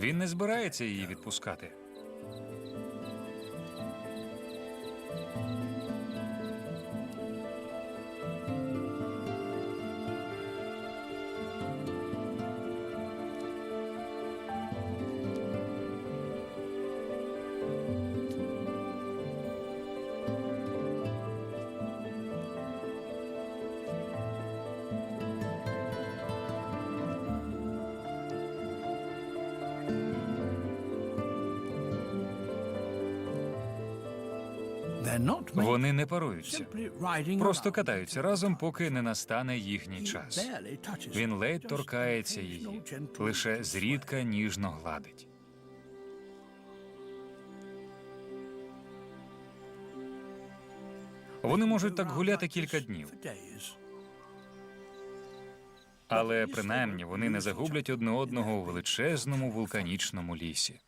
Він не збирається її відпускати. Вони не паруються. Просто катаються разом, поки не настане їхній час. Він ледь торкається її, лише зрідка ніжно гладить. Вони можуть так гуляти кілька днів, але принаймні вони не загублять одне одного у величезному вулканічному лісі.